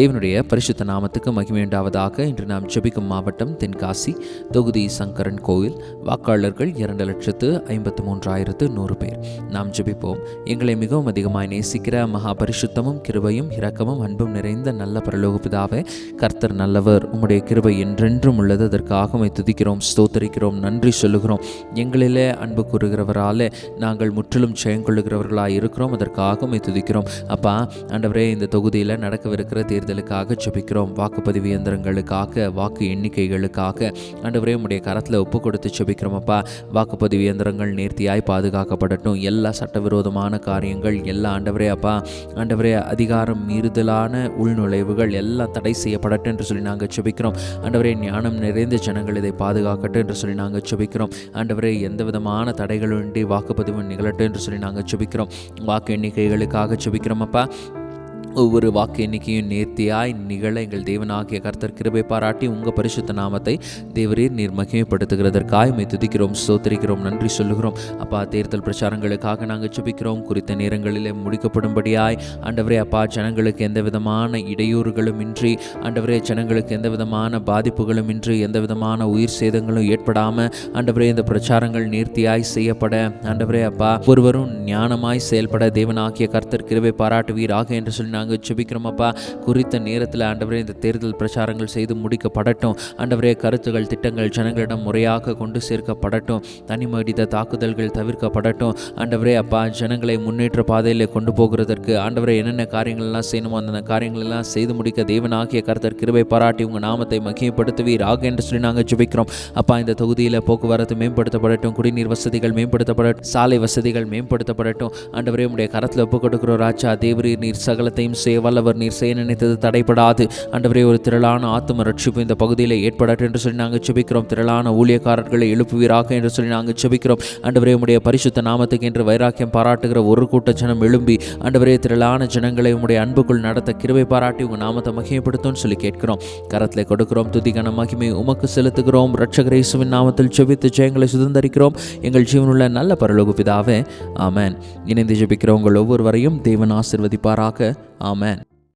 தேவனுடைய பரிசுத்த நாமத்துக்கு மகிமையுண்டாவதாக இன்று நாம் ஜெபிக்கும் மாவட்டம் தென்காசி தொகுதி சங்கரன் கோயில். வாக்காளர்கள் இரண்டு லட்சத்து ஐம்பத்து மூன்றாயிரத்து நூறு பேர். நாம் ஜெபிப்போம். எங்களை மிகவும் அதிகமாய் நேசிக்கிற மகா பரிசுத்தமும் கிருபையும் இரக்கமும் அன்பும் நிறைந்த நல்ல பரலோகபிதாவே கர்த்தர் நல்லவர் உம்முடைய கிருபை என்றென்றும் உள்ளது. அதற்காக துதிக்கிறோம் ஸ்தோத்தரிக்கிறோம் நன்றி சொல்லுகிறோம். எங்களிலே அன்பு கூறுகிறவராலே நாங்கள் முற்றிலும் ஜெயங்கொள்ளுகிறவர்களாக இருக்கிறோம். அதற்காக துதிக்கிறோம். அப்பா ஆண்டவரே இந்த தொகுதியில் நடக்கவிருக்கிற தேர்தலுக்காக ஜெபிக்கிறோம். வாக்குப்பதிவு இயந்திரங்களுக்காக வாக்கு எண்ணிக்கைகளுக்காக. ஆண்டவரே உடைய கரத்தில் ஒப்பு கொடுத்து ஜெபிக்கிறோமப்பா வாக்குப்பதிவு இயந்திரங்கள் நேர்த்தியாய் பாதுகாக்கப்படட்டும். எல்லா சட்டவிரோதமான காரியங்கள் எல்லா ஆண்டவரே அப்பா. ஆண்டவரே அதிகாரம் மீறுதலான உள்நுழைவுகள் எல்லாம் தடை செய்யப்படட்டும் என்று சொல்லி நாங்கள் ஜெபிக்கிறோம். ஆண்டவரே ஞானம் நிறைந்த ஜனங்கள் இதை பாதுகாக்கட்டும் என்று சொல்லி நாங்கள் ஜெபிக்கிறோம். ஆண்டவரே எந்த விதமான தடைகளும் வாக்குப்பதிவு நிகழட்டும் என்று சொல்லி நாங்கள் ஜெபிக்கிறோம். வாக்கு எண்ணிக்கைகளுக்காக ஜெபிக்கிறோம் அப்பா. ஒவ்வொரு வாக்கு எண்ணிக்கையும் நேர்த்தியாய் நிகழ எங்கள் தேவனாகிய கர்த்தர் கிருபை பாராட்டி உங்கள் பரிசுத்த நாமத்தை தேவரீர் நீர் மகிமைப்படுத்துகிறதற்காக மை துதிக்கிறோம் சோத்தரிக்கிறோம் நன்றி சொல்லுகிறோம். அப்பா தேர்தல் பிரச்சாரங்களுக்காக நாங்கள் சுபிக்கிறோம் குறித்த நேரங்களிலே முடிக்கப்படும்படியாய் ஆண்டவரே அப்பா ஜனங்களுக்கு எந்த விதமான இடையூறுகளும் இன்றி ஆண்டவரே ஜனங்களுக்கு எந்த விதமான பாதிப்புகளும் இன்றி எந்த விதமான உயிர் சேதங்களும் ஏற்படாமல் ஆண்டவரே இந்த பிரச்சாரங்கள் நேர்த்தியாய் செய்யப்பட. ஆண்டவரே அப்பா ஒருவரும் ஞானமாய் செயல்பட தேவனாகிய கர்த்தர் கிருபை பாராட்டுவீராக என்று சொல்லி நாங்கள் ஜெபிக்கிறோமப்பா. குறித்த நேரத்தில் ஆண்டவரே இந்த தேர்தல் பிரச்சாரங்கள் செய்து முடிக்கப்படட்டும். ஆண்டவரே கருத்துகள் திட்டங்கள் ஜனங்களிடம் முறையாக கொண்டு சேர்க்கப்படட்டும். தனிமனித தாக்குதல்கள் தவிர்க்கப்படட்டும். ஆண்டவரே அப்பா ஜனங்களை முன்னேற்ற பாதையில் கொண்டு போகிறதற்கு ஆண்டவரே என்னென்ன காரியங்கள்லாம் செய்யணுமோ அந்த காரியங்களெல்லாம் செய்து முடிக்க தேவனாகிய கருத்தர் கிருபை பாராட்டி உங்கள் நாமத்தை மகிமைப்படுத்துவீராக என்று சொல்லி நாங்கள் ஜெபிக்கிறோம். அப்பா இந்த தொகுதியில் போக்குவரத்து மேம்படுத்தப்படட்டும். குடிநீர் வசதிகள் மேம்படுத்தப்படட்டும். சாலை வசதிகள் மேம்படுத்தப்படட்டும். ஆண்டவரே உடைய கரத்தில் ஒப்புக் கொடுக்கிறோம் ராஜா தேவரீர் நீர் சகலத்தையும் செய்ய வல்லவர் நீர் செய்ய நினைத்தது தடைப்படாது அண்டவரே ஒரு திரளான ஆத்தும ரட்சிப்பு இந்த பகுதியில் ஏற்படட்டும் என்று சொல்லி நாங்கள் செபிக்கிறோம். திரளான ஊழியக்காரர்களை எழுப்புவீராக என்று சொல்லி நாங்கள் செபிக்கிறோம். அண்டவரே உடைய பரிசுத்த நாமத்துக்கு என்று வைராக்கியம் பாராட்டுகிற ஒரு கூட்ட ஜனம் எழும்பி அண்டவரே திரளான ஜனங்களை உடைய அன்புக்குள் நடத்த கிருவை பாராட்டி உங்கள் நாமத்தை மகிமைப்படுத்தும்னு சொல்லி கேட்கிறோம். கரத்தில் கொடுக்கிறோம் துதிகன மகிமை உமக்கு செலுத்துகிறோம். ரட்சகர் இயேசுவின் நாமத்தில் செவித்து ஜெயங்களை சுதந்தரிக்கிறோம். எங்கள் ஜீவனுள்ள நல்ல பரலோக பிதாவே ஆமேன். இணைந்து ஜெபிக்கிற உங்கள் ஒவ்வொருவரையும் தேவன் ஆசிர்வதிப்பாராக. ஆமென்